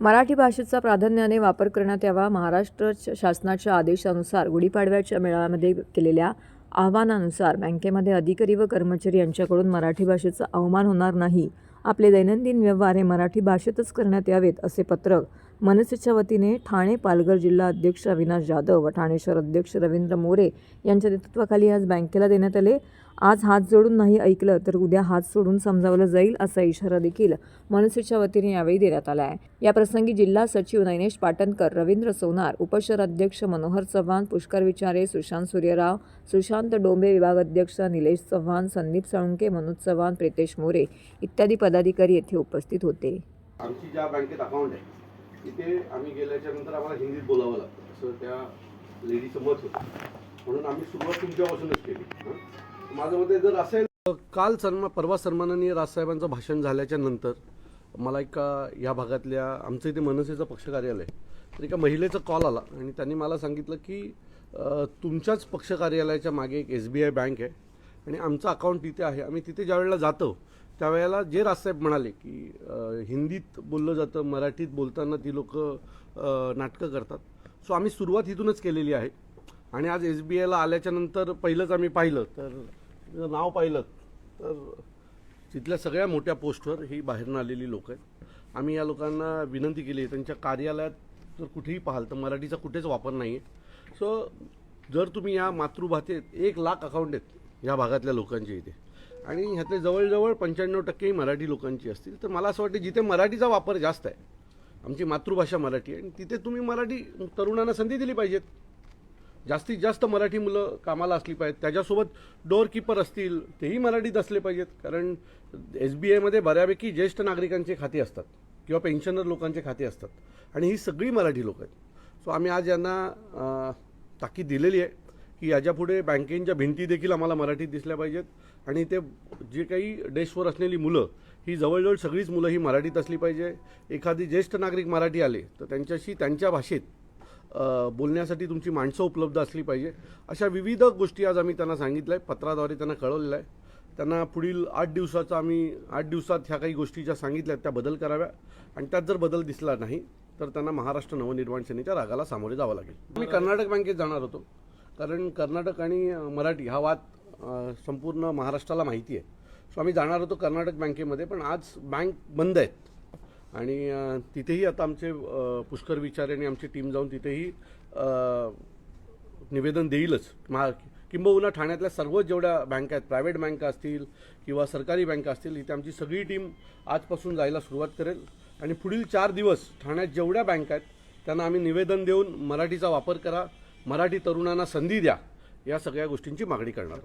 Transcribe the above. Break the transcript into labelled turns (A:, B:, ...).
A: मराठी भाषेचा प्राधान्याने वापर करण्यात यावा. महाराष्ट्र शासनाच्या आदेशानुसार गुढीपाडव्याच्या मेळाव्यामध्ये केलेल्या आव्हानानुसार बँकेमध्ये अधिकारी व कर्मचारी यांच्याकडून मराठी भाषेचा अवमान होणार नाही. आपले दैनंदिन व्यवहार हे मराठी भाषेतच करण्यात यावेत असे पत्रक मनसेच्या वतीने ठाणे पालघर जिल्हा अध्यक्ष अविनाश जाधव व ठाणे शहर अध्यक्ष रवींद्र मोरे यांच्या नेतृत्वाखाली आज बँकेला देण्यात आले. आज हात जोडून नाही ऐकलं तर उद्या हात सोडून समजावलं जाईल असा इशारा देखील मनसेच्या वतीने यावेळी देण्यात आला आहे. या प्रसंगी जिल्हा सचिव नैनेश पाटणकर रवींद्र सोनार उपशहराध्यक्ष मनोहर चव्हाण पुष्कर विचारे सुशांत सूर्यराव सुशांत डोंबे विभाग अध्यक्ष निलेश चव्हाण संदीप साळुंके मनोज चव्हाण प्रितेश मोरे इत्यादी पदाधिकारी येथे उपस्थित होते.
B: आमची ज्या बँकेत अकाउंट आहे तिथे आम्ही गेल्याच्यानंतर आम्हाला हिंदीत बोलावं लागतं. असं त्या लेडीचं मत होतं. म्हणून आम्ही सुरुवात तुमच्यापासूनच केली. माझं मते जर असेल काल सन्मा परवा सन्माननीय राजसाहेबांचं भाषण झाल्याच्यानंतर मला एका या भागातल्या आमचं इथे मनसेचं पक्ष कार्यालय तर एका महिलेचा कॉल आला आणि त्यांनी मला सांगितलं की तुमच्याच पक्ष कार्यालयाच्या मागे एक एस बी आय बँक आहे आणि आमचं अकाउंट तिथे आहे. आम्ही तिथे ज्या वेळेला जातो त्यावेळेला जे राजसाहेब म्हणाले की हिंदीत बोललं जातं मराठीत बोलताना ती लोक नाटकं करतात. सो आम्ही सुरुवात इथूनच केलेली आहे. आणि आज एस बी आयला आल्याच्यानंतर पहिलंच आम्ही पाहिलं तर नाव पाहिलं तर तिथल्या सगळ्या मोठ्या पोस्टवर ही बाहेरून आलेली लोक आहेत. आम्ही या लोकांना विनंती केली आहे त्यांच्या कार्यालयात जर कुठेही पाहाल तर मराठीचा कुठेच वापर नाही आहे सो जर तुम्ही या मातृभाषेत एक लाख अकाउंट आहेत या भागातल्या लोकांच्या इथे आणि ह्यातले जवळजवळ पंच्याण्णव टक्के मराठी लोकांची असतील. तर मला असं वाटतं जिथे मराठीचा वापर जास्त आहे आमची मातृभाषा मराठी आहे आणि तिथे तुम्ही मराठी तरुणांना संधी दिली पाहिजेत. जास्तीत जास्त मराठी मुलं कामाला असली पाहिजेत. त्याच्यासोबत डोअरकीपर असतील तेही मराठीत असले पाहिजेत. कारण एस बी आयमध्ये बऱ्यापैकी ज्येष्ठ नागरिकांचे खाते असतात किंवा पेन्शनर लोकांचे खाते असतात. आणि ही सगळी मराठी लोक आहेत. सो आम्ही आज यांना ताकीद दिलेली आहे. की याच्यापुढे बँकेच्या भिंती देखील आम्हाला मराठीत दिसल्या पाहिजेत. आणि ते जे काही डेस्कवर असलेली मुलं ही जवळजवळ सगळीच मुलं ही मराठीत असली पाहिजे. एखादी ज्येष्ठ नागरिक मराठी आले तर त्यांच्याशी त्यांच्या भाषेत बोलण्यासाठी तुमची माणसं उपलब्ध असली पाहिजे. अशा विविध गोष्टी आज आम्ही त्यांना सांगितलं आहे पत्राद्वारे त्यांना कळवलेलं आहे त्यांना पुढील आठ दिवसाचा आम्ही आठ दिवसात ह्या काही गोष्टी ज्या सांगितल्या आहेत त्या बदल कराव्या. आणि त्यात जर बदल दिसला नाही तर त्यांना महाराष्ट्र नवनिर्माण सेनेच्या रागाला सामोरे जावं लागेल. मी कर्नाटक बँकेत जाणार होतो. कारण कर्नाटक आणि मराठी हा वाद संपूर्ण महाराष्ट्राला माहिती आहे. सो आम्ही जाणार होतो कर्नाटक बँकेमध्ये पण आज बँक बंद आहेत. आणि तिथेही आता आमचे पुष्कर विचारे आणि आमची टीम जाऊन तिथेही निवेदन देईलच. महा किंबहुना ठाण्यातल्या सर्वच जेवढ्या बँका आहेत प्रायव्हेट बँका असतील किंवा सरकारी बँका असतील इथे आमची सगळी टीम आजपासून जायला सुरुवात करेल. आणि पुढील चार दिवस ठाण्यात जेवढ्या बँका आहेत त्यांना आम्ही निवेदन देऊन मराठीचा वापर करा. मराठी तरुणांना संधी द्या या सगळ्या गोष्टींची मागणी करणार